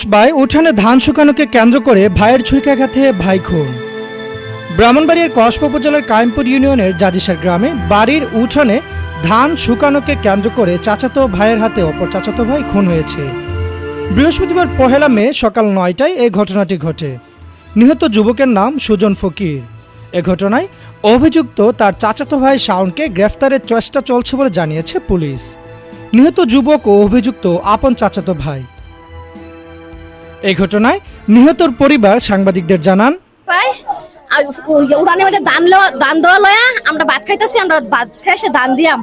কসবায় উঠানে ধান শুকানোকে কেন্দ্র করে ভাইয়ের ছুরিকাঘাতে ভাই খুন। ব্রাহ্মণবাড়িয়ার কসবা উপজেলার কায়েমপুর ইউনিয়নের জাজিসার গ্রামে বাড়ির উঠানে ধান শুকানোকে কেন্দ্র করে চাচাতো ভাইয়ের হাতে অপর চাচাতো ভাই খুন হয়েছে। বৃহস্পতিবার পহেলা মে সকাল নয়টায় এই ঘটনাটি ঘটে। নিহত যুবকের নাম সুজন ফকির। এ ঘটনায় অভিযুক্ত তার চাচাতো ভাই শাওনকে গ্রেফতারের চেষ্টা চলছে বলে জানিয়েছে পুলিশ। নিহত যুবক ও অভিযুক্ত আপন চাচাতো ভাই। এই ঘটনায় নিহতর পরিবার সাংবাদিকদের জানান উড়ানের মধ্যে দান দান দেওয়া লয়া আমরা ভাত খাইতেছি, আমরা ভাত খাই এসে দান দিয়াম।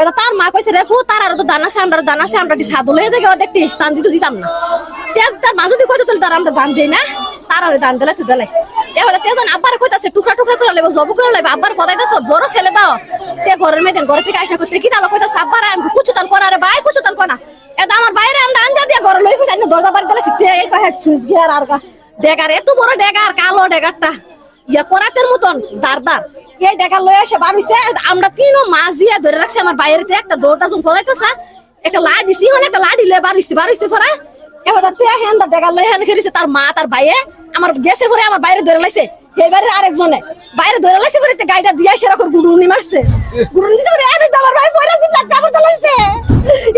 এবার তার মা কইছে রেফু তার আর তো দান আছে, আমরা দান আছে, আমরা লয়ে দান দিতে দিতাম না? তার মা যদি কইতো তার আমরা দান দেই না। তার দান দিলে তো দিলে। এবার তেজন আব্বার কইতাছে, টুকরা টুকরা করে লেবে জব করে লেবে আব্বার কদাইতাছে বড় ছেলে দাও। তে ঘরের মেয়েদের ঘরে থেকে আইসা করতে, কি তাহলে কইতাছে, আব্বার, আমি কুচু তাল করা রে ভাই কুচু তাল করা এটা আমার বাইরে আমরা আনজা দিয়ে ঘরে লই ফেসাই দরজা বাড়ি দিলে এই পাহে সুইচ গিয়ার আর ডেগার, এত বড় ডেগার, কালো ডেগারটা। ইয়া করাতের মতন দার এই ডেগার লয়ে এসে হইছে। আমরা তিনও মাছ দিয়ে ধরে রাখছি আমার বাইরেতে। একটা দৌড়টা যখন ফলাইতেছে। একটা লাডি সিহন একটা লাডি লয়ে হইছে, বার পরে। এবার তে হেন দা ডেগার লয়ে হেন খেরিছে তার মা, তার ভাইয়ে। আমার গেছে পরে, আমার বাইরে ধরে লাইছে। বাইরে আরেকজনে। বাইরে ধরে লাইছে পরে, তে গাইটা দিয়ে রাখর গুড়ুনি মারছে। গুড়ুনি দিছে পরে আমি তো আমার ভাই পয়লা জিবলা কাপড় তো লাইছে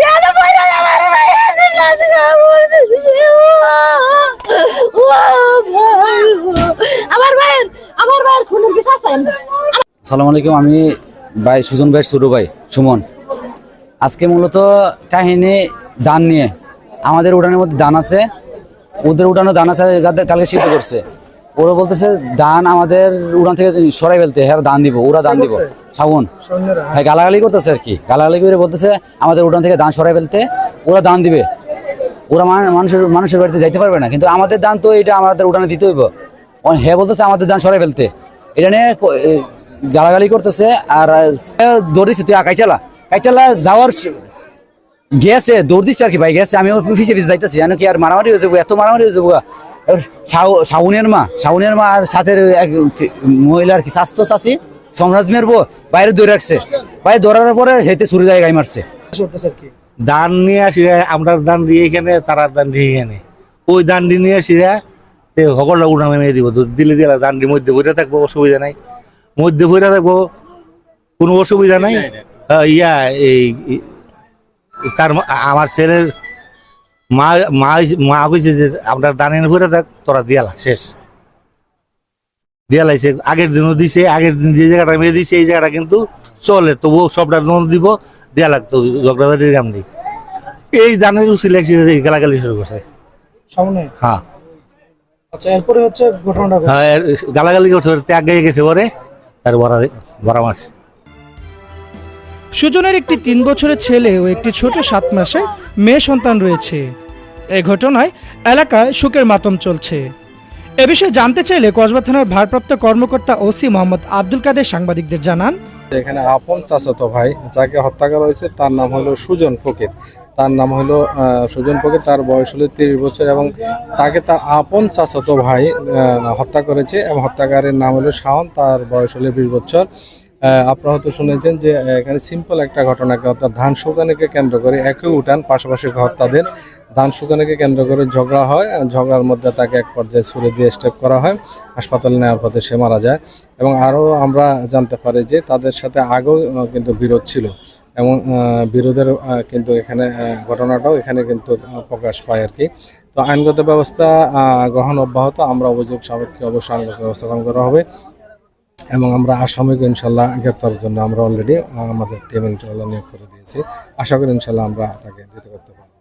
ইয়ালে পয়লা আমার ভাই জিবলা কাপড় দিছে আমার ভাইয়ের আমার ভাইয়ের খুনের বিশ্বাস চাই আমরা সালাম আলাইকুম আমি ভাই সুজন ভাই ছোট ভাই সুমন। আজকে মূলত কাহিনী দান নিয়ে। আমাদের উঠানের মধ্যে দান আছে। ওদের উঠানে দান আছে কালকে সিদ্ধ করছে। ওরা বলতেছে দান আমাদের উড়ান থেকে সরাই ফেলতে হ্যাঁ দান দিব ওরা দান দিব। শ্রাবণ হ্যাঁ। গালাগালি করতেছে আর কি। গালাগালি করে বলতেছে আমাদের উঠান থেকে দান সরাই ফেলতে ওরা দান দিবে। ওরা মান- মানুষের মানুষের বাড়িতে যাইতে পারবে না কিন্তু আমাদের দান তো এটা আমাদের উঠানে দিতে হইব। হ্যাঁ বলতেছে আমাদের দান সরাই ফেলতে। এটা নিয়ে গালাগালি করতেছে আর দৌড় দিচ্ছে তুই কাইটালা। কাইটালা যাওয়ার গেছে, দৌড় দিচ্ছে আর কি ভাই, গেছে। আমি পিছিয়ে পিছিয়ে যাইতেছি, জানো কি আর মারামারি হয়ে যাব, এত মারামারি হয়ে যাব শাও- মা শাওনের মা আর সাথে এক মহিলার কি, স্বাস্থ্য চাষি সম্রাজ মেয়ের বাইরে দৌড়ে রাখছে। বাইরে দৌড়ানোর পরে হেতে ছুরি যায় গাই মারছে। দান নিয়ে আসি আমরা দান দিয়ে এখানে, তারা দান দিয়ে এখানে। ওই দানটি নিয়ে আসি সকলটা উড়া মেনে দিব। দিলে দিলে দানটির মধ্যে বইটা থাকব অসুবিধা নাই। মধ্যে বইটা থাকব কোনো অসুবিধা নাই। হ্যাঁ, ইয়া এই তার আমার ছেলের মা মা মা কইছে যে আমরা দানের বইটা থাক তোরা দিয়ালা শেষ। দিয়ালাইছে আগের দিনও দিছে আগের দিন যে জায়গাটা মেয়ে দিছে এই জায়গাটা কিন্তু চলে তবুও সবটা জন দিব দেয়া লাগতো ঝগড়াঝাটির কাম নেই। এই দানের উচিল গালাগালি শুরু করছে। সামনে? হ্যাঁ। আচ্ছা এরপরে হচ্ছে ঘটনাটা হ্যাঁ গালাগালি করতে করতে আগে গেছে পরে তার বড়া বড়া মাছ। সুজনের একটি তিন বছরের ছেলে ও একটি ছোট সাত মাসের মেয়ে সন্তান রয়েছে। এই ঘটনায় এলাকায় শোকের মাতম চলছে। এ বিষয়ে জানতে চাইলে কসবা থানার ভারপ্রাপ্ত কর্মকর্তা ওসি মোহাম্মদ আব্দুল কাদের সাংবাদিকদের জানান। এখানে আপন চাচাতো ভাই যাকে হত্যা করা হয়েছে তার নাম হলো সুজন ফকির। তার নাম হলো সুজন ফকির তার বয়স হলো তিরিশ বছর এবং তাকে তার আপন চাচাতো ভাই হত্যা করেছে এবং হত্যাকারের নাম হলো শাওন। তার বয়স হলো বিশ বছর। আপনারা হয়তো শুনেছেন যে এখানে সিম্পল একটা ঘটনাকে, অর্থাৎ ধান শুকানোকে কেন্দ্র করে একই উঠান, পাশাপাশি তাদের। ধান শুকানোকে কেন্দ্র করে ঝগড়া হয় ঝগড়ার মধ্যে তাকে এক পর্যায়ে ছুরি দিয়ে স্টেপ করা হয়, হাসপাতালে নেওয়ার পথে সে মারা যায়। এবং আরও আমরা জানতে পারি যে, তাদের সাথে আগেও কিন্তু বিরোধ ছিল। এবং বিরোধের কিন্তু এখানে ঘটনাটাও এখানে কিন্তু প্রকাশ পায় আর কি তো আইনগত ব্যবস্থা গ্রহণ অব্যাহত, আমরা অভিযোগ সাপেক্ষে অবশ্যই আইনগত ব্যবস্থা গ্রহণ করা হবে। এবং আমরা আসামিকে ইনশাল্লাহ গ্রেপ্তারের জন্য আমরা অলরেডি আমাদের টিম ইন্টারনাল নিয়োগ করে দিয়েছি। আশা করি ইনশাল্লাহ আমরা তাকে দিতে করতে পারব।